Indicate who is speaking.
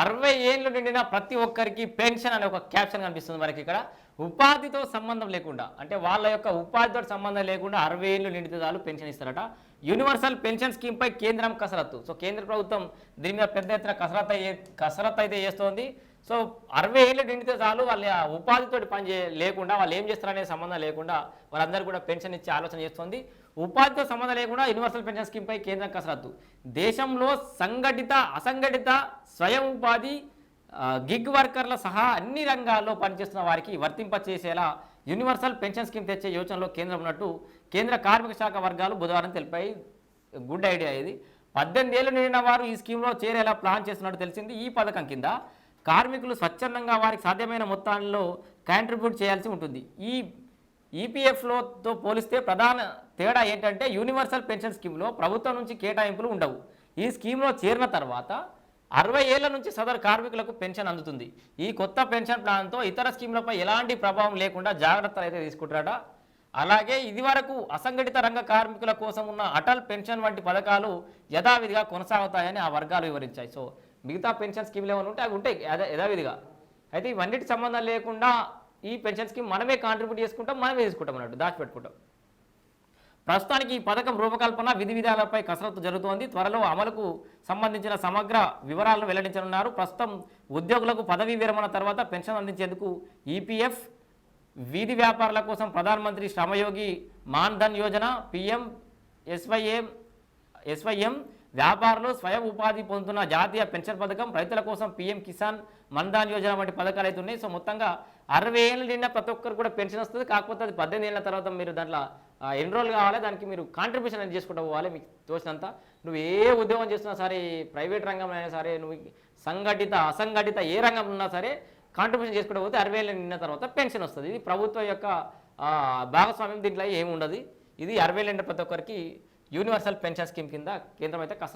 Speaker 1: అరవై ఏళ్ళు నిండిన ప్రతి ఒక్కరికి పెన్షన్ అనే ఒక క్యాప్షన్ కనిపిస్తుంది మనకి ఇక్కడ. ఉపాధితో సంబంధం లేకుండా అంటే వాళ్ళ యొక్క ఉపాధితో సంబంధం లేకుండా అరవై ఏళ్ళు నిండితే చాలు పెన్షన్ ఇస్తారట. యూనివర్సల్ పెన్షన్ స్కీమ్ పై కేంద్రం కసరత్తు. సో కేంద్ర ప్రభుత్వం దీని మీద పెద్ద ఎత్తున కసరత్తు కసరత్తు అయితే చేస్తోంది. సో అరవై ఏళ్ళు నిండితే చాలు వాళ్ళ ఉపాధితో పని చే లేకుండా వాళ్ళు ఏం చేస్తారనే సంబంధం లేకుండా వాళ్ళందరూ కూడా పెన్షన్ ఇచ్చే ఆలోచన చేస్తుంది. ఉపాధితో సంబంధం లేకుండా యూనివర్సల్ పెన్షన్ స్కీమ్పై కేంద్రం కసరత్తు. దేశంలో సంఘటిత అసంఘటిత స్వయం ఉపాధి గిగ్ వర్కర్ల సహా అన్ని రంగాల్లో పనిచేస్తున్న వారికి వర్తింపచేసేలా యూనివర్సల్ పెన్షన్ స్కీమ్ తెచ్చే యోచనలో కేంద్రం ఉన్నట్టు కేంద్ర కార్మిక శాఖ వర్గాలు బుధవారం తెలిపాయి. గుడ్ ఐడియా ఇది. పద్దెనిమిది ఏళ్ళు నిండిన వారు ఈ స్కీమ్లో చేరేలా ప్లాన్ చేస్తున్నట్టు తెలిసింది ఈ పథకం కింద. కార్మికులు స్వచ్ఛందంగా వారికి సాధ్యమైన మొత్తాల్లో కాంట్రిబ్యూట్ చేయాల్సి ఉంటుంది. ఈ ఈపీఎఫ్లోతో పోలిస్తే ప్రధాన తేడా ఏంటంటే యూనివర్సల్ పెన్షన్ స్కీమ్లో ప్రభుత్వం నుంచి కేటాయింపులు ఉండవు. ఈ స్కీమ్లో చేరిన తర్వాత అరవై ఏళ్ళ నుంచి సదరు కార్మికులకు పెన్షన్ అందుతుంది. ఈ కొత్త పెన్షన్ ప్లాన్తో ఇతర స్కీమ్లపై ఎలాంటి ప్రభావం లేకుండా జాగ్రత్తలు అయితే తీసుకుంటారట. అలాగే ఇదివరకు అసంఘటిత రంగ కార్మికుల కోసం ఉన్న అటల్ పెన్షన్ వంటి పథకాలు యథావిధిగా కొనసాగుతాయని ఆ వర్గాలు వివరించాయి. సో మిగతా పెన్షన్ స్కీమ్లు ఏమైనా ఉంటే అవి ఉంటాయి యథావిధిగా. అయితే ఇవన్నిటి సంబంధం లేకుండా ఈ పెన్షన్ స్కీమ్ మనమే కాంట్రిబ్యూట్ చేసుకుంటాం మనమే తీసుకుంటాం అన్నట్టు దాచిపెట్టుకుంటాం. ప్రస్తుతానికి ఈ పథకం రూపకల్పన విధి విధాలపై కసరత్తు జరుగుతోంది. త్వరలో అమలుకు సంబంధించిన సమగ్ర వివరాలను వెల్లడించనున్నారు. ప్రస్తుతం ఉద్యోగులకు పదవీ విరమణ తర్వాత పెన్షన్ అందించేందుకు ఈపీఎఫ్ వీధి వ్యాపారుల కోసం Pradhan Mantri Shramyogi Maandhan Yojana PM SYM SYM వ్యాపారులు స్వయం ఉపాధి పొందుతున్న జాతీయ పెన్షన్ పథకం రైతుల కోసం పీఎం కిసాన్ మన్ధాన్ యోజన వంటి పథకాలు అయితే ఉన్నాయి. సో మొత్తంగా అరవై ఏళ్ళు నిండా ప్రతి ఒక్కరు కూడా పెన్షన్ వస్తుంది. కాకపోతే అది పద్దెనిమిది ఏళ్ళ తర్వాత మీరు దాంట్లో ఎన్రోల్ కావాలి. దానికి మీరు కాంట్రిబ్యూషన్ అనేది చేసుకుంటూ పోవాలి. మీకు తోచినంత. నువ్వు ఏ ఉద్యోగం చేస్తున్నా సరే ప్రైవేట్ రంగంలో అయినా సరే నువ్వు సంఘటిత అసంఘటిత ఏ రంగంలో ఉన్నా సరే కాంట్రిబ్యూషన్ చేసుకుంటూ పోతే అరవై ఏళ్ళు నిన్న తర్వాత పెన్షన్ వస్తుంది. ఇది ప్రభుత్వం యొక్క భాగస్వామ్యం దీంట్లో ఏమి ఉండదు. ఇది అరవై ఏళ్ళ ప్రతి ఒక్కరికి యూనివర్సల్ పెన్షన్ స్కీమ్ కింద కేంద్రం అయితే కసరత్